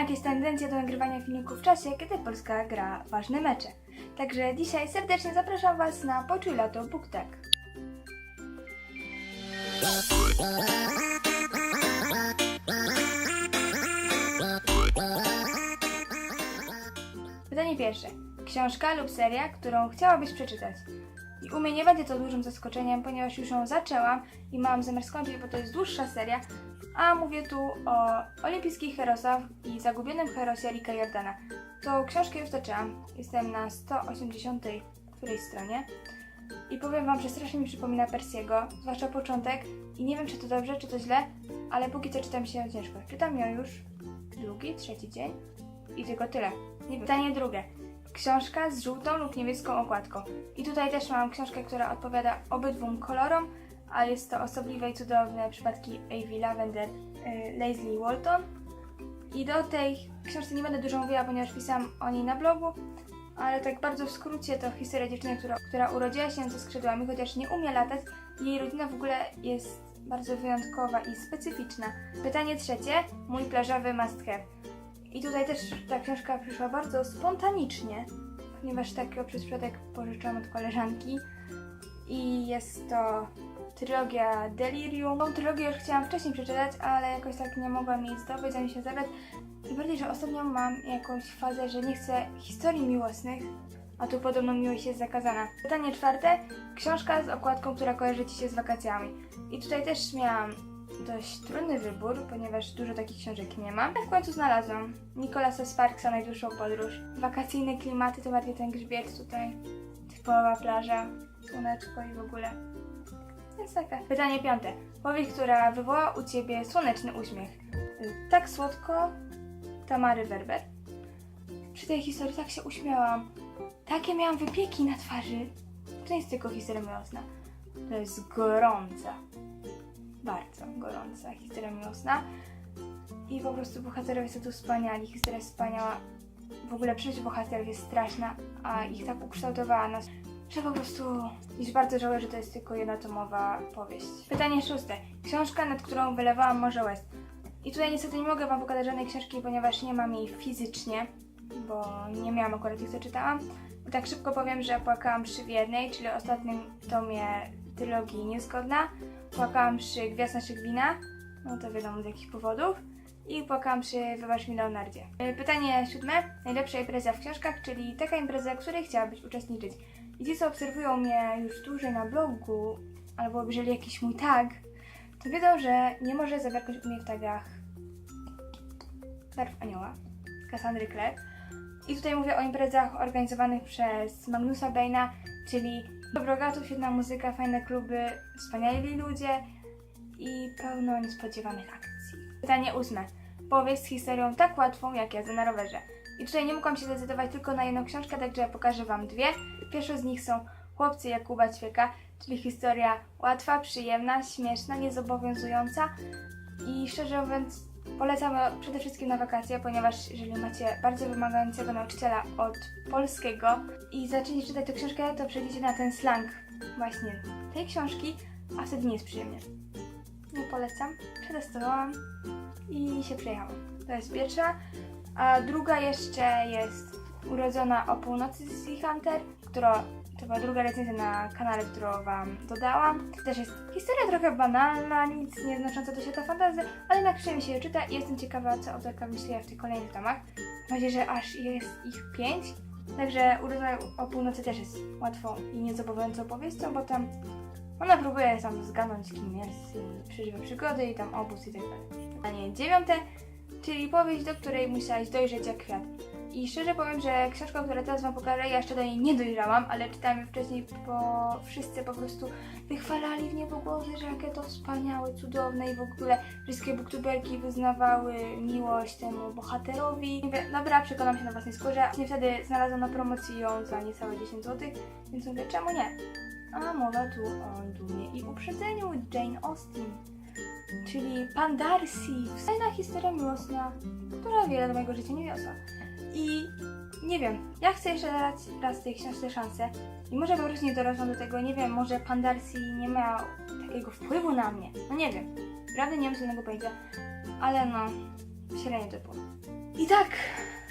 jakieś tendencje do nagrywania filmików w czasie, kiedy Polska gra ważne mecze. Także dzisiaj serdecznie zapraszam Was na Poczuj Lato BookTag. Pytanie pierwsze. Książka lub seria, którą chciałabyś przeczytać? I u mnie nie będzie to dużym zaskoczeniem, ponieważ już ją zaczęłam i mam zamiar skończyć, bo to jest dłuższa seria, a mówię tu o olimpijskich herosach i zagubionym herosie Rika Jordana. Tą książkę już zaczęłam, jestem na 180 którejś stronie i powiem Wam, że strasznie mi przypomina Persiego, zwłaszcza początek i nie wiem czy to dobrze, czy to źle, ale póki co czytam się ciężko. Czytam ją już drugi, trzeci dzień i tylko tyle. Pytanie drugie. Książka z żółtą lub niebieską okładką. I tutaj też mam książkę, która odpowiada obydwum kolorom, a jest to osobliwe i cudowne przypadki Avie Lavender y, Leslie Walton. I do tej książki nie będę dużo mówiła, ponieważ pisałam o niej na blogu, ale tak bardzo w skrócie to historia dziewczyny, która, która urodziła się ze skrzydłami, chociaż nie umie latać. Jej rodzina w ogóle jest bardzo wyjątkowa i specyficzna. Pytanie trzecie. Mój plażowy must have. I tutaj też ta książka przyszła bardzo spontanicznie, ponieważ przez przypadek pożyczyłam od koleżanki. I jest to trylogia Delirium. Tą trylogię już chciałam wcześniej przeczytać, ale jakoś tak nie mogłam jej zdobyć, ani się zabrać. Tym bardziej, że ostatnio mam jakąś fazę, że nie chcę historii miłosnych, a tu podobno miłość jest zakazana. Pytanie czwarte. Książka z okładką, która kojarzy Ci się z wakacjami. I tutaj też miałam dość trudny wybór, ponieważ dużo takich książek nie ma. Ale w końcu znalazłam Nicolasa Sparksa Najdłuższą podróż. Wakacyjne klimaty, to bardziej ten grzbiet tutaj. Typowa plaża, słoneczko i w ogóle. Pytanie piąte. Powieść, która wywoła u Ciebie słoneczny uśmiech. Y, Tak słodko Tamary Werber. Przy tej historii tak się uśmiałam. Takie miałam wypieki na twarzy. To nie jest tylko historia miłosna. To jest gorąca. Bardzo gorąca historia miłosna. I po prostu bohaterowie są tu wspaniali. Historia jest wspaniała. W ogóle przecież bohaterów jest straszna, a ich tak ukształtowała nas, że po prostu już bardzo żałuję, że to jest tylko jednotomowa powieść. Pytanie szóste. Książka, nad którą wylewałam morze łez. I tutaj niestety nie mogę Wam pokazać żadnej książki, ponieważ nie mam jej fizycznie, bo nie miałam akurat tych, co czytałam. I tak szybko powiem, że płakałam przy jednej, czyli ostatnim tomie trylogii Niezgodna. Płakałam przy Gwiazd naszych wina, no to wiadomo z jakich powodów. I płakałam przy Wybacz mi Leonardzie. Y, Pytanie siódme. Najlepsza impreza w książkach, czyli taka impreza, której chciałabyś uczestniczyć. I ci, co obserwują mnie już dłużej na blogu, albo obejrzeli jakiś mój tag, to wiedzą, że nie może zabraknąć u mnie w tagach Barw Anioła, Cassandry Clare. I tutaj mówię o imprezach organizowanych przez Magnusa Baina, czyli dobrogatów, świetna muzyka, fajne kluby, wspaniali ludzie i pełno niespodziewanych akcji. Pytanie ósme. Powieść z historią tak łatwą jak jazda na rowerze. I tutaj nie mogłam się zdecydować tylko na jedną książkę, także pokażę Wam dwie. Pierwsze z nich są Chłopcy Jakuba Ćwieka, czyli historia łatwa, przyjemna, śmieszna, niezobowiązująca i szczerze mówiąc polecam przede wszystkim na wakacje, ponieważ jeżeli macie bardzo wymagającego nauczyciela od polskiego i zaczniecie czytać tę książkę, to przejdziecie na ten slang właśnie tej książki, a wtedy nie jest przyjemnie. Nie polecam, przetestowałam i się przejechałam. To jest pierwsza. A druga jeszcze jest Urodzona o północy z Hunter, która to była druga recenzja na kanale, którą Wam dodałam. Też jest historia trochę banalna, nic nie znacząca do świata fantazy, ale jednak przyjemnie się je czyta i jestem ciekawa, co autorka myśli w tych kolejnych tomach. Mam nadzieję, że aż jest ich pięć. Także Urodzona o północy też jest łatwą i niezobowiązującą powieścią, bo tam ona próbuje tam zgadnąć, kim jest i przeżywa przygody i tam obóz i tak dalej. Pytanie dziewiąte, czyli powieść, do której musiałaś dojrzeć jak kwiat. I szczerze powiem, że książka, którą teraz Wam pokażę, ja jeszcze do niej nie dojrzałam, ale czytałam ją wcześniej, bo wszyscy po prostu wychwalali w niebo głosy, że jakie to wspaniałe, cudowne i w ogóle wszystkie booktuberki wyznawały miłość temu bohaterowi. Mówię, dobra, przekonam się na własnej skórze. Właśnie wtedy znalazłam na promocji ją za niecałe 10 zł, więc mówię, czemu nie? A mowa tu o dumie i uprzedzeniu Jane Austen, czyli Pan Darcy, fajna historia miłosna, która wiele do mojego życia nie wiosła. I nie wiem, ja chcę jeszcze dać raz tej książce szansę i może po prostu nie dorosłam do tego, nie wiem, może Pan Darcy nie miał takiego wpływu na mnie, no nie wiem, prawda nie mam żadnego pojęcia, ale no, średnio typu. I tak,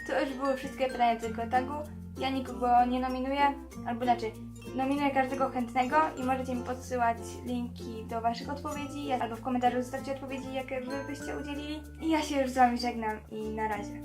to już były wszystkie pytania tylko tagu. Ja nikogo nie nominuję, albo inaczej, nominuję każdego chętnego i możecie mi podsyłać linki do waszych odpowiedzi, albo w komentarzu zostawcie odpowiedzi, jakie byście udzielili. I ja się już z wami żegnam i na razie.